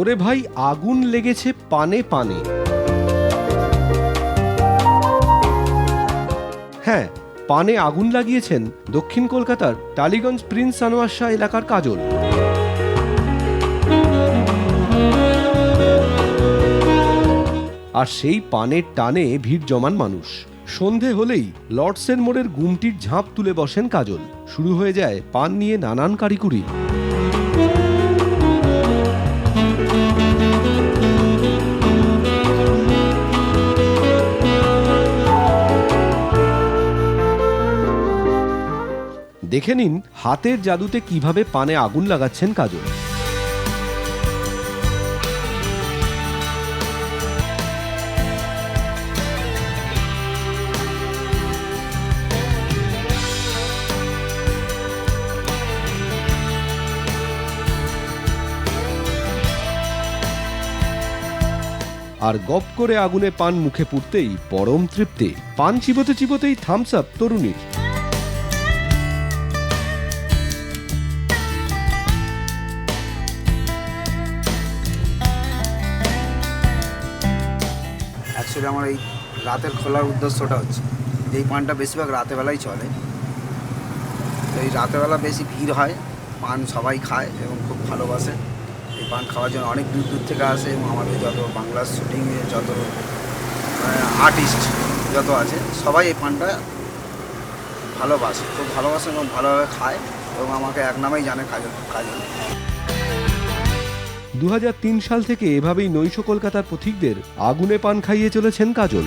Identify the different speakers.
Speaker 1: ওরে ভাই, আগুন লেগেছে পানে পানে। হ্যাঁ পানে আগুন লাগিয়েছেন দক্ষিণ কলকাতার টালিগঞ্জ প্রিন্স আনোয়ার শাহ এলাকার কাজল। আর সেই পানের টানে ভিড় জমান মানুষ। সন্ধে হলেই লর্ডসের মোড়ের গুমটির ঝাঁপ তুলে বসেন কাজল। শুরু হয়ে যায় পান নিয়ে নানান কারিকুরি। দেখে নিন হাতের জাদুতে কীভাবে পানে আগুন লাগাচ্ছেন কাজল। আর গপ করে আগুনে পান মুখে পুড়তেই পরম তৃপ্তি। পান চিবোতে চিবোতেই থামস আপ তরুণীর।
Speaker 2: অ্যাকচুয়ালি আমার এই রাতের খোলার উদ্দেশ্যটা হচ্ছে। এই পানটা বেশিরভাগ রাতেরবেলাই চলে। তো এই রাতেরবেলা বেশি ভিড় হয়, পান সবাই খায় এবং খুব ভালোবাসে। এই পান খাওয়ার জন্য অনেক দূর দূর থেকে আসে এবং আমাদের যত বাংলার শুটিংয়ে যত আর্টিস্ট যত আছে, সবাই এই পানটা ভালোবাসে। খুব ভালোবাসে এবং ভালোভাবে খায় এবং আমাকে এক নামেই জানে কাজল কাজল।
Speaker 1: দু হাজার তিন সাল থেকে এভাবেই নৈশ কলকাতার পথিকদের আগুনে পান খাইয়ে চলেছেন কাজল।